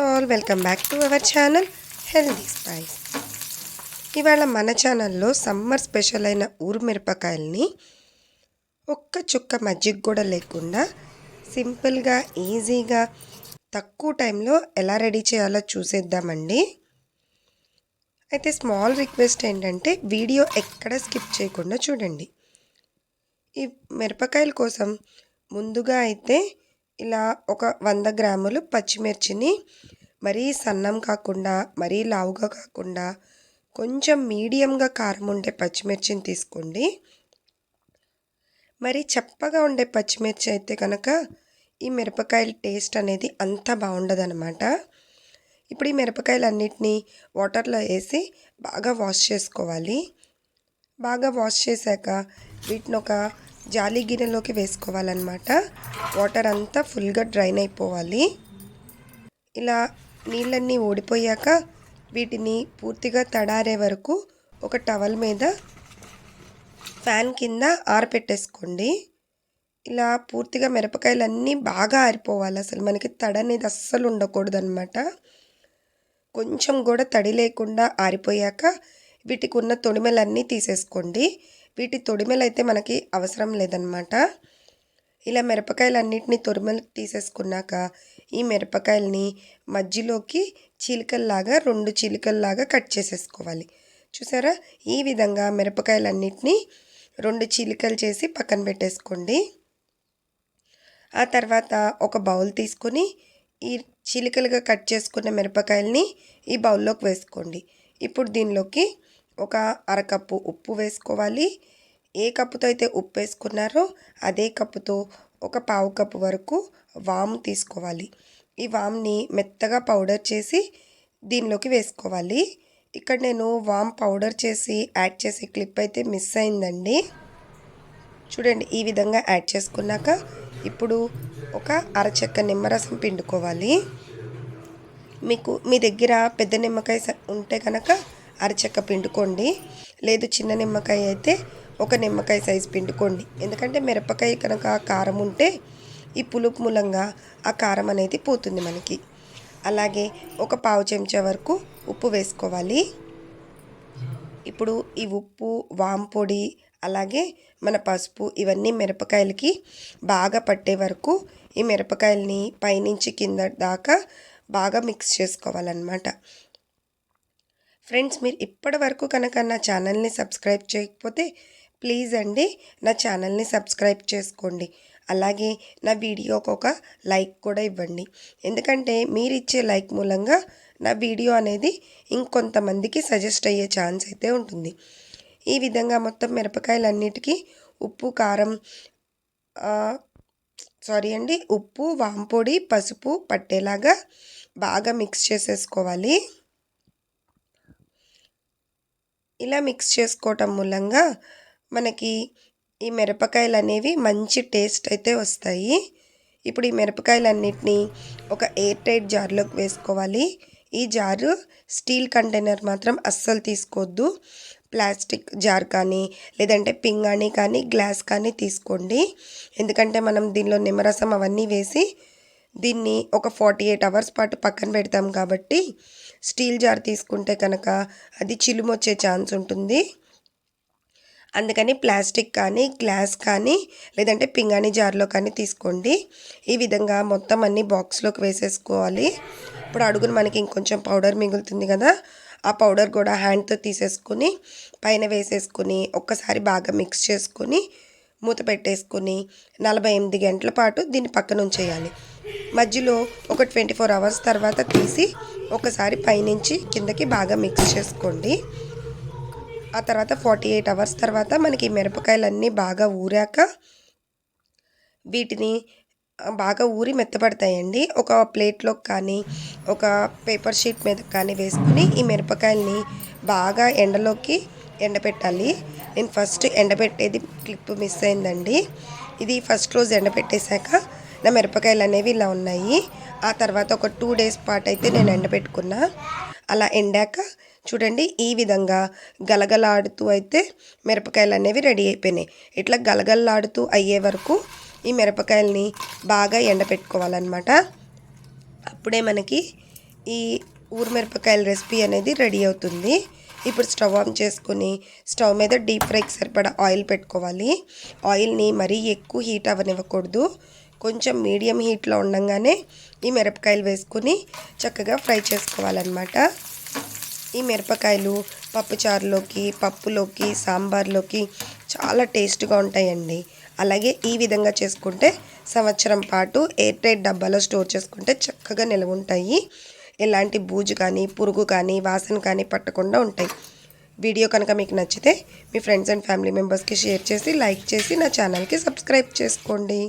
All welcome back to our channel healthy spice ఇవాళ మన ఛానల్లో సమ్మర్ స్పెషల్ అయిన ఊరు మిరపకాయల్ని ఒక్క చుక్క మజ్జిగ కూడా లేకుండా సింపుల్గా ఈజీగా తక్కువ టైంలో ఎలా రెడీ చేయాలో చూసేద్దామండి. అయితే స్మాల్ రిక్వెస్ట్ ఏంటంటే వీడియో ఎక్కడ స్కిప్ చేయకుండా చూడండి. ఈ మిరపకాయల కోసం ముందుగా అయితే ఇలా ఒక వంద గ్రాములు పచ్చిమిర్చిని మరీ సన్నం కాకుండా మరీ లావుగా కాకుండా కొంచెం మీడియంగా కారం ఉండే పచ్చిమిర్చిని తీసుకోండి. మరి చప్పగా ఉండే పచ్చిమిర్చి అయితే కనుక ఈ మిరపకాయల టేస్ట్ అనేది అంత బాగుండదనమాట ఇప్పుడు ఈ మిరపకాయలన్నిటినీ వాటర్లో వేసి బాగా వాష్ చేసుకోవాలి. బాగా వాష్ చేశాక వీటిని ఒక జాలి గిన్నెలోకి వేసుకోవాలన్నమాట. వాటర్ అంతా ఫుల్గా డ్రైన్ అయిపోవాలి. ఇలా నీళ్ళన్నీ ఓడిపోయాక వీటిని పూర్తిగా తడారే వరకు ఒక టవల్ మీద ఫ్యాన్ కింద ఆరపెట్టేసుకోండి. ఇలా పూర్తిగా మిరపకాయలన్నీ బాగా ఆరిపోవాలి. అసలు మనకి తడ అనేది అస్సలు ఉండకూడదు అనమాట కొంచెం కూడా తడి లేకుండా ఆరిపోయాక వీటికి ఉన్న తొడిమెలన్నీ తీసేసుకోండి. వీటి తొడిమెలు అయితే మనకి అవసరం లేదనమాట ఇలా మిరపకాయలన్నింటినీ తొడిమెలు తీసేసుకున్నాక ఈ మిరపకాయలని మధ్యలోకి చీలికల్లాగా రెండు చీలికల్లాగా కట్ చేసేసుకోవాలి. చూసారా? ఈ విధంగా మిరపకాయలన్నింటినీ రెండు చీలికలు చేసి పక్కన పెట్టేసుకోండి. ఆ తర్వాత ఒక బౌల్ తీసుకొని ఈ చిలికలుగా కట్ చేసుకున్న మిరపకాయల్ని ఈ బౌల్లోకి వేసుకోండి. ఇప్పుడు దీనిలోకి ఒక అరకప్పు ఉప్పు వేసుకోవాలి. ఏ కప్పుతో అయితే ఉప్పు వేసుకున్నారో అదే కప్పుతో ఒక పావు కప్పు వరకు వాము తీసుకోవాలి. ఈ వామ్ని మెత్తగా పౌడర్ చేసి దీనిలోకి వేసుకోవాలి. ఇక్కడ నేను వామ్ పౌడర్ చేసి యాడ్ చేసే క్లిప్ అయితే మిస్ అయిందండి. చూడండి ఈ విధంగా యాడ్ చేసుకున్నాక ఇప్పుడు ఒక అరచెక్క నిమ్మరసం పిండుకోవాలి. మీకు మీ దగ్గర పెద్ద నిమ్మకాయ ఉంటే కనుక అరచెక్క పిండుకోండి. లేదు చిన్న నిమ్మకాయ అయితే ఒక నిమ్మకాయ సైజు పిండుకోండి. ఎందుకంటే మిరపకాయ కనుక కారం ఉంటే ఈ పులుపు మూలంగా ఆ కారం అనేది పోతుంది మనకి. అలాగే ఒక పావు చెంచా వరకు ఉప్పు వేసుకోవాలి. ఇప్పుడు ఈ ఉప్పు వాంపొడి అలాగే మన పసుపు ఇవన్నీ మిరపకాయలకి బాగా పట్టే వరకు ఈ మిరపకాయలని పైనుంచి కింద దాకా బాగా మిక్స్ చేసుకోవాలన్నమాట. ఫ్రెండ్స్ మీరు ఇప్పటి వరకు కనుక నా ఛానల్ని సబ్స్క్రైబ్ చేయకపోతే ప్లీజ్ అండి నా ఛానల్ని సబ్స్క్రైబ్ చేసుకోండి. అలాగే నా వీడియోకి ఒక లైక్ కూడా ఇవ్వండి. ఎందుకంటే మీరు ఇచ్చే లైక్ మూలంగా నా వీడియో అనేది ఇంకొంతమందికి సజెస్ట్ అయ్యే ఛాన్స్ అయితే ఉంటుంది. ఈ విధంగా మొత్తం మిరపకాయలన్నిటికీ ఉప్పు కారం సారీ అండి ఉప్పు వాంపొడి పసుపు పట్టేలాగా బాగా మిక్స్ చేసేసుకోవాలి. ఇలా మిక్స్ చేసుకోవటం మూలంగా మనకి ఈ మిరపకాయలు అనేవి మంచి టేస్ట్ అయితే వస్తాయి. ఇప్పుడు ఈ మిరపకాయలన్నిటినీ ఒక ఎయిర్ టైట్ జార్లోకి వేసుకోవాలి. ఈ జారు స్టీల్ కంటైనర్ మాత్రం అస్సలు తీసుకోవద్దు. ప్లాస్టిక్ జార్ కానీ లేదంటే పింగాణి కానీ గ్లాస్ కానీ తీసుకోండి. ఎందుకంటే మనం దీనిలో నిమ్మరసం అవన్నీ వేసి దీన్ని ఒక ఫార్టీ ఎయిట్ అవర్స్ పాటు పక్కన పెడతాం కాబట్టి స్టీల్ జార్ తీసుకుంటే కనుక అది చిలుమొచ్చే ఛాన్స్ ఉంటుంది. అందుకని ప్లాస్టిక్ కానీ గ్లాస్ కానీ లేదంటే పింగాణి జార్లో కానీ తీసుకోండి. ఈ విధంగా మొత్తం అన్ని బాక్స్లోకి వేసేసుకోవాలి. ఇప్పుడు అడుగును మనకి ఇంకొంచెం పౌడర్ మిగులుతుంది కదా ఆ పౌడర్ కూడా హ్యాండ్తో తీసేసుకుని పైన వేసేసుకుని ఒక్కసారి బాగా మిక్స్ చేసుకుని మూత పెట్టేసుకుని నలభై ఎనిమిది గంటల పాటు దీన్ని పక్కన ఉంచేయాలి మధ్యలో ఒక ట్వంటీ ఫోర్ అవర్స్ తర్వాత తీసి ఒకసారి పైనుంచి కిందకి బాగా మిక్స్ చేసుకోండి. ఆ తర్వాత ఫార్టీ ఎయిట్ అవర్స్ తర్వాత మనకి మిరపకాయలన్నీ బాగా ఊరాక వీటిని బాగా ఊరి మెత్తపడతాయండి ఒక ప్లేట్లో కానీ ఒక పేపర్ షీట్ మీద కానీ వేసుకుని ఈ మిరపకాయల్ని బాగా ఎండలోకి ఎండబెట్టాలి నేను ఫస్ట్ ఎండబెట్టేది క్లిప్ మిస్ అయిందండి. ఇది ఫస్ట్ రోజు ఎండబెట్టేశాక నా మిరపకాయలు అనేవి ఇలా ఉన్నాయి. ఆ తర్వాత ఒక టూ డేస్ పాటు అయితే నేను ఎండబెట్టుకున్నా. అలా ఎండాక చూడండి ఈ విధంగా గలగలాడుతూ అయితే మిరపకాయలు అనేవి రెడీ అయిపోయినాయి. ఇట్లా గలగలాడుతూ అయ్యే వరకు ఈ మిరపకాయల్ని బాగా ఎండపెట్టుకోవాలన్నమాట అప్పుడే మనకి ఈ ఊరు మిరపకాయల రెసిపీ అనేది రెడీ అవుతుంది. ఇప్పుడు స్టవ్ ఆన్ చేసుకుని స్టవ్ మీద డీప్ ఫ్రైకి సరిపడా ఆయిల్ పెట్టుకోవాలి. ఆయిల్ని మరీ ఎక్కువ హీట్ అవ్వనివ్వకూడదు. కొంచెం మీడియం హీట్లో ఉండగానే ఈ మిరపకాయలు వేసుకుని చక్కగా ఫ్రై చేసుకోవాలన్నమాట. ఈ మిరపకాయలు పప్పుచారులోకి పప్పులోకి సాంబార్లోకి చాలా టేస్ట్గా ఉంటాయండి. అలాగే ఈ విధంగా చేసుకుంటే సంవత్సరం పాటు ఎయిర్ టైట్ డబ్బాలో స్టోర్ చేసుకుంటే చక్కగా నిల్వ ఉంటాయి ఎలాంటి బూజు కానీ పురుగు కానీ వాసన కానీ పట్టకుండా ఉంటాయి. వీడియో కనుక మీకు నచ్చితే మీ ఫ్రెండ్స్ అండ్ ఫ్యామిలీ మెంబర్స్కి షేర్ చేసి లైక్ చేసి నా ఛానల్కి సబ్స్క్రైబ్ చేసుకోండి.